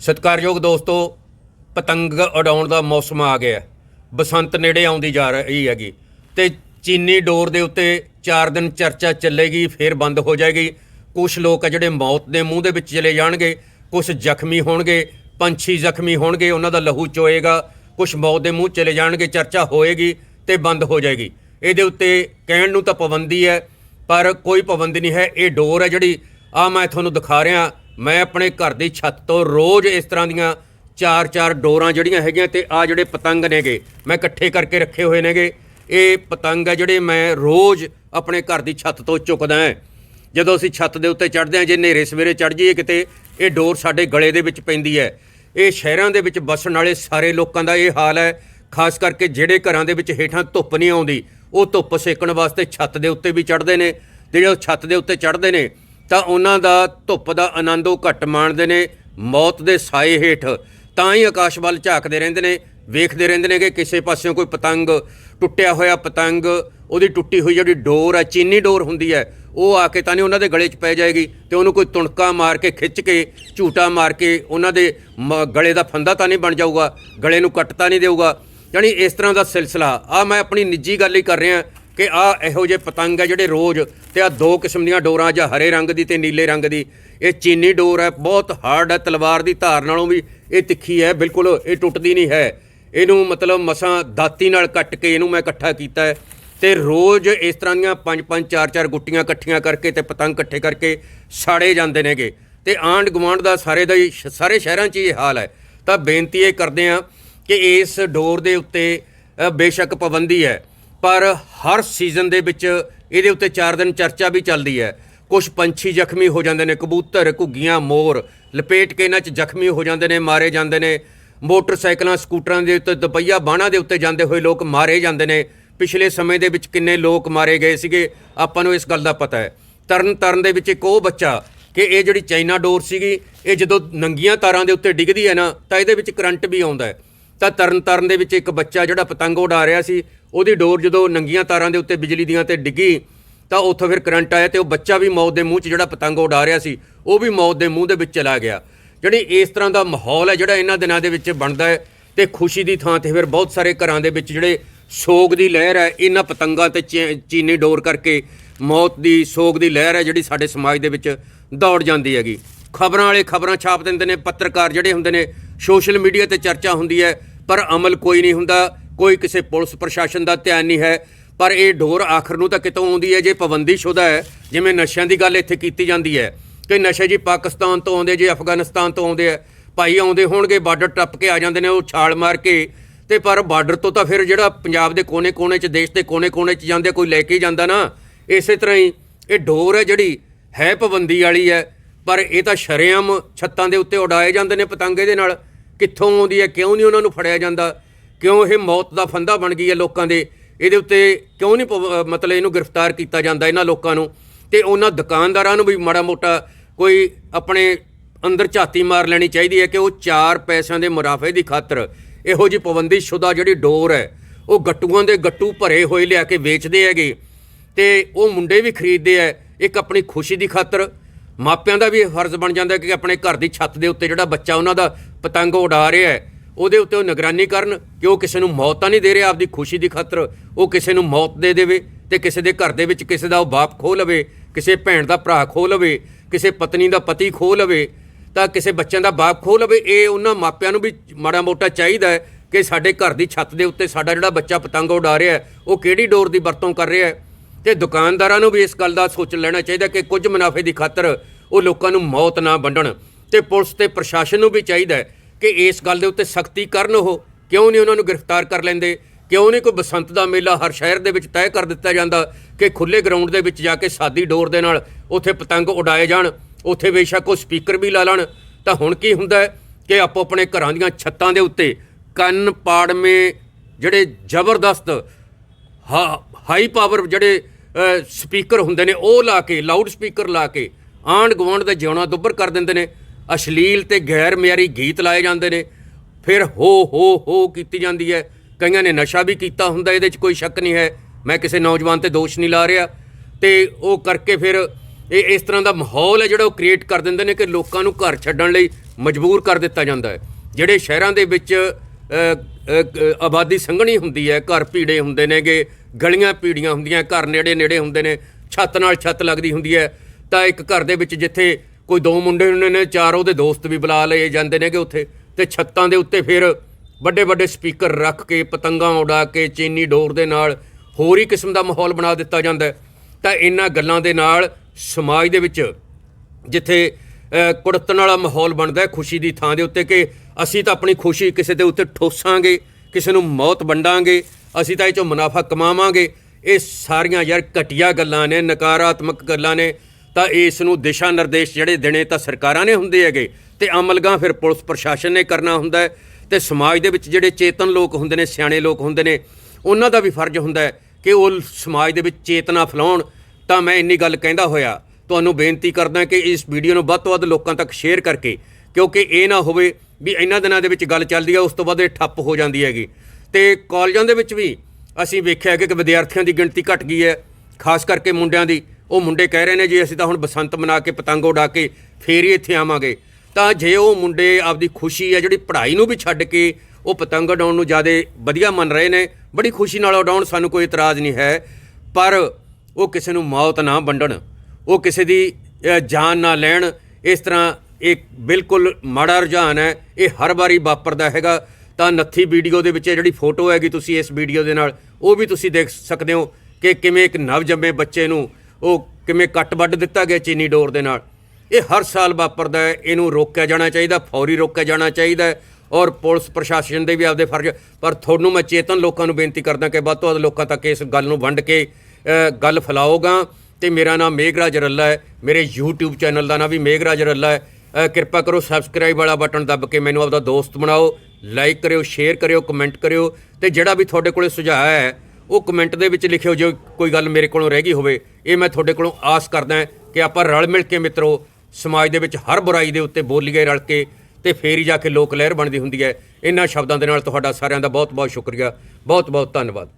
ਸਤਿਕਾਰਯੋਗ ਦੋਸਤੋ, ਪਤੰਗ ਉਡਾਉਣ ਦਾ ਮੌਸਮ ਆ ਗਿਆ ਬਸੰਤ ਨੇੜੇ ਆਉਂਦੀ ਜਾ ਰਹੀ ਹੈਗੀ। ਤੇ ਚੀਨੀ ਡੋਰ ਦੇ ਉੱਤੇ 4 ਦਿਨ ਚਰਚਾ ਚੱਲੇਗੀ, ਫਿਰ ਬੰਦ ਹੋ ਜਾਏਗੀ। ਕੁਝ ਲੋਕ ਆ ਜਿਹੜੇ ਮੌਤ ਦੇ ਮੂੰਹ ਦੇ ਵਿੱਚ ਚਲੇ ਜਾਣਗੇ ਕੁਝ ਜ਼ਖਮੀ ਹੋਣਗੇ, ਪੰਛੀ ਜ਼ਖਮੀ ਹੋਣਗੇ, ਉਹਨਾਂ ਦਾ ਲਹੂ ਚੋਏਗਾ। ਕੁਝ ਮੌਤ ਦੇ ਮੂੰਹ ਚਲੇ ਜਾਣਗੇ, ਚਰਚਾ ਹੋਏਗੀ ਤੇ ਬੰਦ ਹੋ ਜਾਏਗੀ। ਇਹਦੇ ਉੱਤੇ ਕਹਿਣ ਨੂੰ ਤਾਂ ਪਾਬੰਦੀ ਹੈ, ਪਰ ਕੋਈ ਪਾਬੰਦੀ ਨਹੀਂ ਹੈ। ਇਹ ਡੋਰ ਹੈ ਜਿਹੜੀ ਆ ਮੈਂ ਤੁਹਾਨੂੰ ਦਿਖਾ ਰਿਹਾ ਮੈਂ ਆਪਣੇ ਘਰ ਦੀ ਛੱਤ ਤੋਂ ਰੋਜ਼ ਇਸ ਤਰ੍ਹਾਂ ਦੀਆਂ ਚਾਰ ਚਾਰ ਡੋਰਾਂ ਜਿਹੜੀਆਂ ਹੈਗੀਆਂ ਤੇ ਆ ਜਿਹੜੇ ਪਤੰਗ ਨੇਗੇ, ਮੈਂ ਇਕੱਠੇ ਕਰਕੇ ਰੱਖੇ ਹੋਏ ਨੇਗੇ। ਇਹ ਪਤੰਗ ਹੈ ਜਿਹੜੇ ਮੈਂ ਰੋਜ਼ ਆਪਣੇ ਘਰ ਦੀ ਛੱਤ ਤੋਂ ਚੁੱਕਦਾ ਹਾਂ। ਜਦੋਂ ਅਸੀਂ ਛੱਤ ਦੇ ਉੱਤੇ ਚੜ੍ਹਦੇ ਹਾਂ, ਜੇ ਹਨੇਰੇ ਸਵੇਰੇ ਚੜ੍ਹ ਜਾਈਏ ਕਿਤੇ, ਇਹ ਡੋਰ ਸਾਡੇ ਗਲੇ ਦੇ ਵਿੱਚ ਪੈਂਦੀ ਹੈ। ਇਹ ਸ਼ਹਿਰਾਂ ਦੇ ਵਿੱਚ ਵਸਣ ਵਾਲੇ ਸਾਰੇ ਲੋਕਾਂ ਦਾ ਇਹ ਹਾਲ ਹੈ। ਖਾਸ ਕਰਕੇ ਜਿਹੜੇ ਘਰਾਂ ਦੇ ਵਿੱਚ ਹੇਠਾਂ ਧੁੱਪ ਨਹੀਂ ਆਉਂਦੀ, ਉਹ ਧੁੱਪ ਸੇਕਣ ਵਾਸਤੇ ਛੱਤ ਦੇ ਉੱਤੇ ਵੀ ਚੜ੍ਹਦੇ ਨੇ। ਜਿਹੜੇ ਉਹ ਛੱਤ ਦੇ ਉੱਤੇ ਚੜ੍ਹਦੇ ਨੇ ਤਾਂ ਉਹਨਾਂ ਦਾ ਧੁੱਪ ਦਾ ਆਨੰਦ ਉਹ ਘੱਟ ਮਾਣਦੇ ਨੇ, ਮੌਤ ਦੇ ਸਾਏ ਹੇਠ। ਤਾਂ ਹੀ ਆਕਾਸ਼ ਵੱਲ ਝਾਕਦੇ ਰਹਿੰਦੇ ਨੇ, ਵੇਖਦੇ ਰਹਿੰਦੇ ਨੇ ਕਿ ਕਿਸੇ ਪਾਸਿਓਂ ਕੋਈ ਪਤੰਗ, ਟੁੱਟਿਆ ਹੋਇਆ ਪਤੰਗ, ਉਹਦੀ ਟੁੱਟੀ ਹੋਈ ਜਿਹੜੀ ਡੋਰ ਹੈ, ਚੀਨੀ ਡੋਰ ਹੁੰਦੀ ਹੈ, ਉਹ ਆ ਕੇ ਤਾਂ ਨਹੀਂ ਉਹਨਾਂ ਦੇ ਗਲੇ 'ਚ ਪੈ ਜਾਏਗੀ ਤੇ ਉਹਨੂੰ ਕੋਈ ਤੁਣਕਾ ਮਾਰ ਕੇ ਖਿੱਚ ਕੇ, ਝੂਟਾ ਮਾਰ ਕੇ ਉਹਨਾਂ ਦੇ ਮ- ਗਲੇ ਦਾ ਫੰਦਾ ਤਾਂ ਨਹੀਂ ਬਣ ਜਾਊਗਾ, ਗਲੇ ਨੂੰ ਕੱਟ ਤਾਂ ਨਹੀਂ ਦੇਊਗਾ। ਯਾਨੀ ਇਸ ਤਰ੍ਹਾਂ ਦਾ ਸਿਲਸਿਲਾ। ਆ ਮੈਂ ਆਪਣੀ ਨਿੱਜੀ ਗੱਲ ਹੀ ਕਰ ਰਿਹਾ ਕਿ ਆ ਇਹੋ ਜਿਹੇ ਪਤੰਗ ਹੈ ਜਿਹੜੇ ਰੋਜ਼ ਤੇ ਆ ਦੋ ਕਿਸਮ ਦੀਆਂ ਡੋਰਾਂ, ਜਾਂ ਹਰੇ ਰੰਗ ਦੀ ਤੇ ਨੀਲੇ ਰੰਗ ਦੀ। ਇਹ ਚੀਨੀ ਡੋਰ ਹੈ ਬਹੁਤ ਹਾਰਡ ਹੈ ਤਲਵਾਰ ਦੀ ਧਾਰ ਨਾਲੋਂ ਵੀ ਇਹ ਤਿੱਖੀ ਹੈ ਬਿਲਕੁਲ ਇਹ ਟੁੱਟਦੀ ਨਹੀਂ ਹੈ। ਇਹਨੂੰ ਮਤਲਬ ਮਸਾਂ ਦਾਤੀ ਨਾਲ ਕੱਟ ਕੇ ਇਹਨੂੰ ਮੈਂ ਇਕੱਠਾ ਕੀਤਾ ਹੈ ਤੇ ਰੋਜ਼ ਇਸ ਤਰ੍ਹਾਂ ਦੀਆਂ ਪੰਜ ਪੰਜ ਚਾਰ ਚਾਰ ਗੁੱਟੀਆਂ ਇਕੱਠੀਆਂ ਕਰਕੇ ਤੇ ਪਤੰਗ ਇਕੱਠੇ ਕਰਕੇ ਸਾੜੇ ਜਾਂਦੇ ਨੇਗੇ। ਤੇ ਆਂਡ ਗਵਾਂਡ ਦਾ ਸਾਰੇ ਦਾ ਹੀ ਸ਼- ਸਾਰੇ ਸ਼ਹਿਰਾਂ 'ਚ ਇਹ ਹਾਲ ਹੈ। ਤਾਂ ਬੇਨਤੀ ਇਹ ਕਰਦੇ ਆ ਕਿ ਇਸ ਡੋਰ ਦੇ ਉੱਤੇ ਬੇਸ਼ੱਕ ਪਾਬੰਦੀ ਹੈ। ਪਰ ਹਰ ਸੀਜ਼ਨ ਦੇ ਵਿੱਚ ਇਹਦੇ ਉੱਤੇ 4 ਦਿਨ ਚਰਚਾ ਵੀ ਚੱਲਦੀ ਹੈ। ਕੁਝ ਪੰਛੀ ਜ਼ਖਮੀ ਹੋ ਜਾਂਦੇ ਨੇ, ਕਬੂਤਰ, ਘੁੱਗੀਆਂ, ਮੋਰ, ਲਪੇਟ ਕੇ ਇਹਨਾਂ 'ਚ ਜ਼ਖਮੀ ਹੋ ਜਾਂਦੇ ਨੇ, ਮਾਰੇ ਜਾਂਦੇ ਨੇ। ਮੋਟਰਸਾਈਕਲਾਂ, ਸਕੂਟਰਾਂ ਦੇ ਉੱਤੇ, ਦੁਪਹੀਆ ਬਾਹਾਂ ਦੇ ਉੱਤੇ ਜਾਂਦੇ ਹੋਏ ਲੋਕ ਮਾਰੇ ਜਾਂਦੇ ਨੇ। ਪਿਛਲੇ ਸਮੇਂ ਦੇ ਵਿੱਚ ਕਿੰਨੇ ਲੋਕ ਮਾਰੇ ਗਏ ਸੀਗੇ, ਆਪਾਂ ਨੂੰ ਇਸ ਗੱਲ ਦਾ ਪਤਾ ਹੈ। ਤਰਨ ਤਰਨ ਦੇ ਵਿੱਚ ਇੱਕ ਉਹ ਬੱਚਾ ਕਿ ਇਹ ਜਿਹੜੀ ਚਾਈਨਾ ਡੋਰ ਸੀਗੀ, ਇਹ ਜਦੋਂ ਨੰਗੀਆਂ ਤਾਰਾਂ ਦੇ ਉੱਤੇ ਡਿੱਗਦੀ ਹੈ ਨਾ, ਤਾਂ ਇਹਦੇ ਵਿੱਚ ਕਰੰਟ ਵੀ ਆਉਂਦਾ ਹੈ। ਤਾਂ ਤਰਨ ਤਰਨ ਦੇ ਵਿੱਚ ਇੱਕ ਬੱਚਾ ਜਿਹੜਾ ਪਤੰਗ ਉਡਾ ਰਿਹਾ ਸੀ ਉਹਦੀ ਡੋਰ ਜਦੋਂ ਨੰਗੀਆਂ ਤਾਰਾਂ ਦੇ ਉੱਤੇ ਬਿਜਲੀ ਦੀਆਂ ਤੇ ਡਿੱਗੀ, ਤਾਂ ਉੱਥੋਂ ਫਿਰ ਕਰੰਟ ਆਇਆ ਤੇ ਉਹ ਬੱਚਾ ਵੀ ਮੌਤ ਦੇ ਮੂੰਹ 'ਚ ਜਿਹੜਾ ਪਤੰਗ ਉਡਾ ਰਿਹਾ ਸੀ, ਉਹ ਵੀ ਮੌਤ ਦੇ ਮੂੰਹ ਦੇ ਵਿੱਚ ਚਲਾ ਗਿਆ। ਜਿਹੜੀ ਇਸ ਤਰ੍ਹਾਂ ਦਾ ਮਾਹੌਲ ਹੈ ਜਿਹੜਾ ਇਹਨਾਂ ਦਿਨਾਂ ਦੇ ਵਿੱਚ ਬਣਦਾ ਹੈ ਤੇ ਖੁਸ਼ੀ ਦੀ ਥਾਂ ਤੇ ਫਿਰ ਬਹੁਤ ਸਾਰੇ ਘਰਾਂ ਦੇ ਵਿੱਚ ਜਿਹੜੇ ਸੋਗ ਦੀ ਲਹਿਰ ਹੈ, ਇਹਨਾਂ ਪਤੰਗਾਂ ਤੇ ਚੀਨੀ ਡੋਰ ਕਰਕੇ ਮੌਤ ਦੀ ਸੋਗ ਦੀ ਲਹਿਰ ਹੈ ਜਿਹੜੀ ਸਾਡੇ ਸਮਾਜ ਦੇ ਵਿੱਚ ਦੌੜ ਜਾਂਦੀ ਹੈਗੀ। ਖਬਰਾਂ ਵਾਲੇ ਖਬਰਾਂ ਛਾਪ ਦਿੰਦੇ ਨੇ, ਪੱਤਰਕਾਰ ਜਿਹੜੇ ਹੁੰਦੇ ਨੇ, ਸੋਸ਼ਲ ਮੀਡੀਆ ਤੇ ਚਰਚਾ ਹੁੰਦੀ ਹੈ, ਪਰ ਅਮਲ ਕੋਈ ਨਹੀਂ ਹੁੰਦਾ। ਕੋਈ ਕਿਸੇ ਪੁਲਿਸ ਪ੍ਰਸ਼ਾਸਨ ਦਾ ਧਿਆਨ ਨਹੀਂ ਹੈ, ਪਰ ਇਹ ਡੋਰ ਆਖਰ ਨੂੰ ਤਾਂ ਕਿਤੋਂ ਆਉਂਦੀ ਹੈ ਜੇ ਪਾਬੰਦੀਸ਼ੁਦਾ ਹੈ, ਜਿਵੇਂ ਨਸ਼ਿਆਂ ਦੀ ਗੱਲ ਇੱਥੇ ਕੀਤੀ ਜਾਂਦੀ ਹੈ। ਕਿ ਨਸ਼ੇ ਜੀ ਪਾਕਿਸਤਾਨ ਤੋਂ ਆਉਂਦੇ, ਜੇ ਅਫਗਾਨਿਸਤਾਨ ਤੋਂ ਆਉਂਦੇ ਆ, ਭਾਈ ਆਉਂਦੇ ਹੋਣਗੇ, ਬਾਰਡਰ ਟੱਪ ਕੇ ਆ ਜਾਂਦੇ ਨੇ, ਉਹ ਛਾਲ ਮਾਰ ਕੇ, ਤੇ ਪਰ ਬਾਰਡਰ ਤੋਂ ਤਾਂ ਫਿਰ ਜਿਹੜਾ ਪੰਜਾਬ ਦੇ ਕੋਨੇ-ਕੋਨੇ 'ਚ, ਦੇਸ਼ ਦੇ ਕੋਨੇ-ਕੋਨੇ 'ਚ ਜਾਂਦੇ, ਕੋਈ ਲੈ ਕੇ ਜਾਂਦਾ ਨਾ, ਇਸੇ ਤਰ੍ਹਾਂ ਹੀ ਇਹ ਡੋਰ ਹੈ ਜਿਹੜੀ ਹੈ ਪਾਬੰਦੀ ਵਾਲੀ ਹੈ, ਪਰ ਇਹ ਤਾਂ ਸ਼ਰੇਆਮ ਛੱਤਾਂ ਦੇ ਉੱਤੇ ਉਡਾਏ ਜਾਂਦੇ ਨੇ ਪਤੰਗੇ ਦੇ ਨਾਲ। ਕਿੱਥੋਂ ਆਉਂਦੀ ਹੈ, ਕਿਉਂ ਨਹੀਂ ਉਹਨਾਂ ਨੂੰ ਫੜਿਆ ਜਾਂਦਾ? ਕਿਉਂ ਇਹ ਮੌਤ ਦਾ ਫੰਦਾ ਬਣ ਗਈ ਹੈ ਲੋਕਾਂ ਦੇ? ਇਹਦੇ ਉੱਤੇ ਕਿਉਂ ਨਹੀਂ ਪਵ- ਮਤਲਬ ਇਹਨੂੰ ਗ੍ਰਿਫਤਾਰ ਕੀਤਾ ਜਾਂਦਾ ਇਹਨਾਂ ਲੋਕਾਂ ਨੂੰ? ਤੇ ਉਹਨਾਂ ਦੁਕਾਨਦਾਰਾਂ ਨੂੰ ਵੀ ਮਾੜਾ ਮੋਟਾ ਕੋਈ ਆਪਣੇ ਅੰਦਰ ਝਾਤੀ ਮਾਰ ਲੈਣੀ ਚਾਹੀਦੀ ਹੈ ਕਿ ਉਹ 4 ਪੈਸਿਆਂ ਦੇ ਮੁਨਾਫੇ ਦੀ ਖਾਤਰ ਇਹੋ ਜੀ ਪਾਬੰਦੀਸ਼ੁਦਾ ਜਿਹੜੀ ਡੋਰ ਹੈ, ਉਹ ਗੱਟੂਆਂ ਦੇ ਗੱਟੂ ਭਰੇ ਹੋਏ ਲਿਆ ਕੇ ਵੇਚਦੇ ਹੈਗੇ। ਤੇ ਉਹ ਮੁੰਡੇ ਵੀ ਖਰੀਦਦੇ ਆ ਇੱਕ ਆਪਣੀ ਖੁਸ਼ੀ ਦੀ ਖਾਤਰ। ਮਾਪਿਆਂ ਦਾ ਵੀ ਇਹ ਫਰਜ਼ ਬਣ ਜਾਂਦਾ ਕਿ ਆਪਣੇ ਘਰ ਦੀ ਛੱਤ ਦੇ ਉੱਤੇ ਜਿਹੜਾ ਬੱਚਾ ਉਹਨਾਂ ਦਾ ਪਤੰਗ ਉਡਾ ਰਿਹਾ ਹੈ ਉਹਦੇ ਉੱਤੇ ਉਹ ਨਿਗਰਾਨੀ ਕਰਨ ਕਿ ਉਹ ਕਿਸੇ ਨੂੰ ਮੌਤ ਤਾਂ ਨਹੀਂ ਦੇ ਰਿਹਾ, ਆਪਦੀ ਖੁਸ਼ੀ ਦੀ ਖਾਤਰ ਉਹ ਕਿਸੇ ਨੂੰ ਮੌਤ ਦੇ ਦੇਵੇ ਤੇ ਕਿਸੇ ਦੇ ਘਰ ਦੇ ਵਿੱਚ ਕਿਸੇ ਦਾ ਉਹ ਬਾਪ ਖੋ ਲਵੇ, ਕਿਸੇ ਭੈਣ ਦਾ ਭਰਾ ਖੋ ਲਵੇ, ਕਿਸੇ ਪਤਨੀ ਦਾ ਪਤੀ ਖੋ ਲਵੇ, ਤਾਂ ਕਿਸੇ ਬੱਚਿਆਂ ਦਾ ਬਾਪ ਖੋ ਲਵੇ, ਇਹ ਉਹਨਾਂ ਮਾਪਿਆਂ ਨੂੰ ਵੀ ਮਾੜਾ ਮੋਟਾ ਚਾਹੀਦਾ ਹੈ ਕਿ ਸਾਡੇ ਘਰ ਦੀ ਛੱਤ ਦੇ ਉੱਤੇ ਸਾਡਾ ਜਿਹੜਾ ਬੱਚਾ ਪਤੰਗ ਉਡਾ ਰਿਹਾ ਉਹ ਕਿਹੜੀ ਡੋਰ ਦੀ ਵਰਤੋਂ ਕਰ ਰਿਹਾ ਹੈ? ਤੇ ਦੁਕਾਨਦਾਰਾਂ ਨੂੰ ਵੀ ਇਸ ਗੱਲ ਦਾ ਸੋਚ ਲੈਣਾ ਚਾਹੀਦਾ ਕਿ ਕੁਝ ਮੁਨਾਫੇ ਦੀ ਖਾਤਰ ਉਹ ਲੋਕਾਂ ਨੂੰ ਮੌਤ ਨਾ ਵੰਡਣ ਤੇ ਪੁਲਿਸ ਤੇ ਪ੍ਰਸ਼ਾਸਨ ਨੂੰ ਵੀ ਚਾਹੀਦਾ ਹੈ ਕਿ ਇਸ ਗੱਲ ਦੇ ਉੱਤੇ ਸਖਤੀ ਕਰਨ ਉਹ? ਕਿਉਂ ਨਹੀਂ ਉਹਨਾਂ ਨੂੰ ਗ੍ਰਿਫਤਾਰ ਕਰ ਲੈਂਦੇ? ਕਿਉਂ ਨਹੀਂ ਕੋਈ ਬਸੰਤ ਦਾ ਮੇਲਾ ਹਰ ਸ਼ਹਿਰ ਦੇ ਵਿੱਚ ਤੈਅ ਕਰ ਦਿੱਤਾ ਜਾਂਦਾ ਕਿ ਖੁੱਲੇ ਗਰਾਊਂਡ ਦੇ ਵਿੱਚ ਜਾ ਕੇ ਸਾਦੀ ਡੋਰ ਦੇ ਨਾਲ ਉੱਥੇ ਪਤੰਗ ਉਡਾਏ ਜਾਣ, ਉੱਥੇ ਬੇਸ਼ੱਕ ਉਹ ਸਪੀਕਰ ਵੀ ਲਾ ਲੈਣ? ਤਾਂ ਹੁਣ ਕੀ ਹੁੰਦਾ ਹੈ ਕਿ ਆਪੋ ਆਪਣੇ ਘਰਾਂ ਦੀਆਂ ਛੱਤਾਂ ਦੇ ਉੱਤੇ ਕੰਨ ਪਾੜਵੇਂ ਜਿਹੜੇ ਜ਼ਬਰਦਸਤ ਹਾਈ ਪਾਵਰ ਜਿਹੜੇ ਸਪੀਕਰ ਹੁੰਦੇ ਨੇ, ਉਹ ਲਾ ਕੇ ਲਾਊਡ ਸਪੀਕਰ ਲਾ ਕੇ ਆਂਢ ਗੁਆਂਢ ਦਾ ਜਿਉਣਾ ਦੁੱਬਰ ਕਰ ਦਿੰਦੇ ਨੇ। ਅਸ਼ਲੀਲ ਤੇ ਗੈਰ ਮਿਆਰੀ ਗੀਤ ਲਾਏ ਜਾਂਦੇ ਨੇ। ਫਿਰ ਹੋ ਹੋ ਹੋ ਕੀਤੀ ਜਾਂਦੀ ਹੈ। ਕਈਆਂ ਨੇ ਨਸ਼ਾ ਵੀ ਕੀਤਾ ਹੁੰਦਾ, ਇਹਦੇ 'ਚ ਕੋਈ ਸ਼ੱਕ ਨਹੀਂ ਹੈ। ਮੈਂ ਕਿਸੇ ਨੌਜਵਾਨ ਤੇ ਦੋਸ਼ ਨਹੀਂ ਲਾ ਰਿਹਾ। ਤੇ ਉਹ ਕਰਕੇ ਫਿਰ ਇਹ ਇਸ ਤਰ੍ਹਾਂ ਦਾ ਮਾਹੌਲ ਹੈ ਜਿਹੜਾ ਉਹ ਕ੍ਰੀਏਟ ਕਰ ਦਿੰਦੇ ਨੇ ਕਿ ਲੋਕਾਂ ਨੂੰ ਘਰ ਛੱਡਣ ਲਈ ਮਜਬੂਰ ਕਰ ਦਿੱਤਾ ਜਾਂਦਾ ਹੈ। ਜਿਹੜੇ ਸ਼ਹਿਰਾਂ ਦੇ ਵਿੱਚ ਆਬਾਦੀ ਸੰਘਣੀ ਹੁੰਦੀ ਹੈ, ਘਰ ਪੀੜੇ ਹੁੰਦੇ ਨੇਗੇ, ਗਲੀਆਂ ਪੀੜੀਆਂ ਹੁੰਦੀਆਂ, ਘਰ ਨੇੜੇ ਨੇੜੇ ਹੁੰਦੇ ਨੇ, ਛੱਤ ਨਾਲ ਛੱਤ ਲੱਗਦੀ ਹੁੰਦੀ ਹੈ। ਤਾਂ ਇੱਕ ਘਰ ਦੇ ਵਿੱਚ ਜਿੱਥੇ ਕੋਈ ਦੋ ਮੁੰਡੇ ਹੁੰਦੇ ਨੇ, ਚਾਰ ਉਹਦੇ ਦੋਸਤ ਵੀ ਬੁਲਾ ਲਏ ਜਾਂਦੇ ਨੇਗੇ ਉੱਥੇ। ਤੇ ਛੱਤਾਂ ਦੇ ਉੱਤੇ ਫਿਰ ਵੱਡੇ ਵੱਡੇ ਸਪੀਕਰ ਰੱਖ ਕੇ, ਪਤੰਗਾਂ ਉਡਾ ਕੇ, ਚੀਨੀ ਡੋਰ ਦੇ ਨਾਲ ਹੋਰ ਹੀ ਕਿਸਮ ਦਾ ਮਾਹੌਲ ਬਣਾ ਦਿੱਤਾ ਜਾਂਦਾ ਤਾਂ ਇਹਨਾਂ ਗੱਲਾਂ ਦੇ ਨਾਲ ਸਮਾਜ ਦੇ ਵਿੱਚ ਜਿੱਥੇ ਕੁੜਤਣ ਵਾਲਾ ਮਾਹੌਲ ਬਣਦਾ ਹੈ, ਖੁਸ਼ੀ ਦੀ ਥਾਂ ਦੇ ਉੱਤੇ ਕਿ ਅਸੀਂ ਤਾਂ ਆਪਣੀ ਖੁਸ਼ੀ ਕਿਸੇ ਦੇ ਉੱਤੇ ਠੋਸਾਂਗੇ, ਕਿਸੇ ਨੂੰ ਮੌਤ ਵੰਡਾਂਗੇ, ਅਸੀਂ ਤਾਂ ਇਹ ਚੋਂ ਮੁਨਾਫਾ ਕਮਾਵਾਂਗੇ। ਇਹ ਸਾਰੀਆਂ ਯਾਰ ਘਟੀਆ ਗੱਲਾਂ ਨੇ, ਨਕਾਰਾਤਮਕ ਗੱਲਾਂ ਨੇ। ਤਾਂ ਇਸ ਨੂੰ ਦਿਸ਼ਾ ਨਿਰਦੇਸ਼ ਜਿਹੜੇ ਦੇਣੇ ਤਾਂ ਸਰਕਾਰਾਂ ਨੇ ਹੁੰਦੇ ਹੈਗੇ ਤੇ ਅਮਲਗਾਂ ਫਿਰ ਪੁਲਿਸ ਪ੍ਰਸ਼ਾਸਨ ਨੇ ਕਰਨਾ ਹੁੰਦਾ ਹੈ ਤੇ ਸਮਾਜ ਦੇ ਵਿੱਚ ਜਿਹੜੇ ਚੇਤਨ ਲੋਕ ਹੁੰਦੇ ਨੇ, ਸਿਆਣੇ ਲੋਕ ਹੁੰਦੇ ਨੇ, ਉਹਨਾਂ ਦਾ ਵੀ ਫਰਜ਼ ਹੁੰਦਾ ਹੈ ਕਿ ਉਹ ਸਮਾਜ ਦੇ ਵਿੱਚ ਚੇਤਨਾ ਫੈਲਾਉਣ। ਤਾਂ ਮੈਂ ਇੰਨੀ ਗੱਲ ਕਹਿੰਦਾ ਹੋਇਆ, ਤੁਹਾਨੂੰ ਬੇਨਤੀ ਕਰਦਾ ਕਿ ਇਸ ਵੀਡੀਓ ਨੂੰ ਵੱਧ ਤੋਂ ਵੱਧ ਲੋਕਾਂ ਤੱਕ ਸ਼ੇਅਰ ਕਰਕੇ, ਕਿਉਂਕਿ ਇਹ ਨਾ ਹੋਵੇ ਵੀ ਇਹਨਾਂ ਦਿਨਾਂ ਦੇ ਵਿੱਚ ਗੱਲ ਚੱਲਦੀ ਹੈ ਉਸ ਤੋਂ ਬਾਅਦ ਇਹ ਠੱਪ ਹੋ ਜਾਂਦੀ ਹੈਗੀ। ਤੇ ਕਾਲਜਾਂ ਦੇ ਵਿੱਚ ਵੀ ਅਸੀਂ ਵੇਖਿਆ ਕਿ ਵਿਦਿਆਰਥੀਆਂ ਦੀ ਗਿਣਤੀ ਘਟ ਗਈ ਹੈ, ਖਾਸ ਕਰਕੇ ਮੁੰਡਿਆਂ ਦੀ। ਉਹ ਮੁੰਡੇ ਕਹਿ ਰਹੇ ਨੇ ਜੀ, ਅਸੀਂ ਤਾਂ ਹੁਣ ਬਸੰਤ ਮਨਾ ਕੇ ਪਤੰਗ ਉਡਾ ਕੇ ਫੇਰ ਹੀ ਇੱਥੇ ਆਵਾਂਗੇ। ਤਾਂ ਜੇ ਉਹ ਮੁੰਡੇ ਆਪਦੀ ਖੁਸ਼ੀ ਹੈ ਜਿਹੜੀ ਪੜ੍ਹਾਈ ਨੂੰ ਵੀ ਛੱਡ ਕੇ ਉਹ ਪਤੰਗ ਉਡਾਉਣ ਨੂੰ ਜ਼ਿਆਦਾ ਵਧੀਆ ਮੰਨ ਰਹੇ ਨੇ, ਬੜੀ ਖੁਸ਼ੀ ਨਾਲ ਉਡਾਉਣ, ਸਾਨੂੰ ਕੋਈ ਇਤਰਾਜ਼ ਨਹੀਂ ਹੈ। ਪਰ ਉਹ ਕਿਸੇ ਨੂੰ ਮੌਤ ਨਾ ਵੰਡਣ, ਉਹ ਕਿਸੇ ਦੀ ਜਾਨ ਨਾ ਲੈਣ, ਇਸ ਤਰ੍ਹਾਂ ਇਹ ਬਿਲਕੁਲ ਮਾੜਾ ਰੁਝਾਨ ਹੈ, ਇਹ ਹਰ ਵਾਰੀ ਵਾਪਰਦਾ ਹੈਗਾ। ਤਾਂ ਨੱਥੀ ਵੀਡੀਓ ਦੇ ਵਿੱਚ ਜਿਹੜੀ ਫੋਟੋ ਹੈਗੀ ਤੁਸੀਂ ਇਸ ਵੀਡੀਓ ਦੇ ਨਾਲ, ਉਹ ਵੀ ਤੁਸੀਂ ਦੇਖ ਸਕਦੇ ਹੋ ਕਿ ਕਿਵੇਂ ਇੱਕ ਨਵਜੰਮੇ ਬੱਚੇ ਨੂੰ ਉਹ ਕਿਵੇਂ ਕੱਟ ਵੱਢ ਦਿੱਤਾ ਗਿਆ ਚੀਨੀ ਡੋਰ ਦੇ ਨਾਲ। ਇਹ ਹਰ ਸਾਲ ਵਾਪਰਦਾ ਹੈ, ਇਹਨੂੰ ਰੋਕਿਆ ਜਾਣਾ ਚਾਹੀਦਾ, ਫੌਰੀ ਰੋਕਿਆ ਜਾਣਾ ਚਾਹੀਦਾ ਔਰ ਪੁਲਿਸ ਪ੍ਰਸ਼ਾਸਨ ਦੇ ਵੀ ਆਪਦੇ ਫਰਜ਼ ਪਰ ਤੁਹਾਨੂੰ ਮੈਂ ਚੇਤਨ ਲੋਕਾਂ ਨੂੰ ਬੇਨਤੀ ਕਰਦਾ ਕਿ ਵੱਧ ਤੋਂ ਵੱਧ ਲੋਕਾਂ ਤੱਕ ਇਸ ਗੱਲ ਨੂੰ ਵੰਡ ਕੇ ਗੱਲ ਫੈਲਾਓਗਾ। ਤੇ ਮੇਰਾ ਨਾਮ ਮੇਘਰਾਜ ਰੱਲਾ ਹੈ, ਮੇਰੇ YouTube ਚੈਨਲ ਦਾ ਨਾਮ ਵੀ ਮੇਘਰਾਜ ਰੱਲਾ ਹੈ। ਕਿਰਪਾ ਕਰੋ ਸਬਸਕ੍ਰਾਈਬ ਵਾਲਾ ਬਟਨ ਦੱਬ ਕੇ ਮੈਨੂੰ ਆਪਦਾ ਦੋਸਤ ਬਣਾਓ ਲਾਈਕ ਕਰਿਓ ਸ਼ੇਅਰ ਕਰਿਓ ਕਮੈਂਟ ਕਰਿਓ। ਤੇ ਜਿਹੜਾ ਵੀ ਤੁਹਾਡੇ ਕੋਲੇ ਸੁਝਾਅ ਹੈ ਉਹ ਕਮੈਂਟ ਦੇ ਵਿੱਚ ਲਿਖਿਓ ਜੇ ਕੋਈ ਗੱਲ ਮੇਰੇ ਕੋਲੋਂ ਰਹਿ ਗਈ ਹੋਵੇ। ਇਹ ਮੈਂ ਤੁਹਾਡੇ ਕੋਲੋਂ ਆਸ ਕਰਦਾ ਕਿ ਆਪਾਂ ਰਲ ਮਿਲ ਕੇ ਮਿੱਤਰੋ, ਸਮਾਜ ਦੇ ਵਿੱਚ ਹਰ ਬੁਰਾਈ ਦੇ ਉੱਤੇ ਬੋਲੀਏ ਰਲ ਕੇ ਤੇ ਫੇਰ ਹੀ ਜਾ ਕੇ ਲੋਕ ਲਹਿਰ ਬਣਦੀ ਹੁੰਦੀ ਹੈ। ਇਹਨਾਂ ਸ਼ਬਦਾਂ ਦੇ ਨਾਲ ਤੁਹਾਡਾ ਸਾਰਿਆਂ ਦਾ ਬਹੁਤ ਬਹੁਤ ਸ਼ੁਕਰੀਆ। ਬਹੁਤ ਬਹੁਤ ਧੰਨਵਾਦ।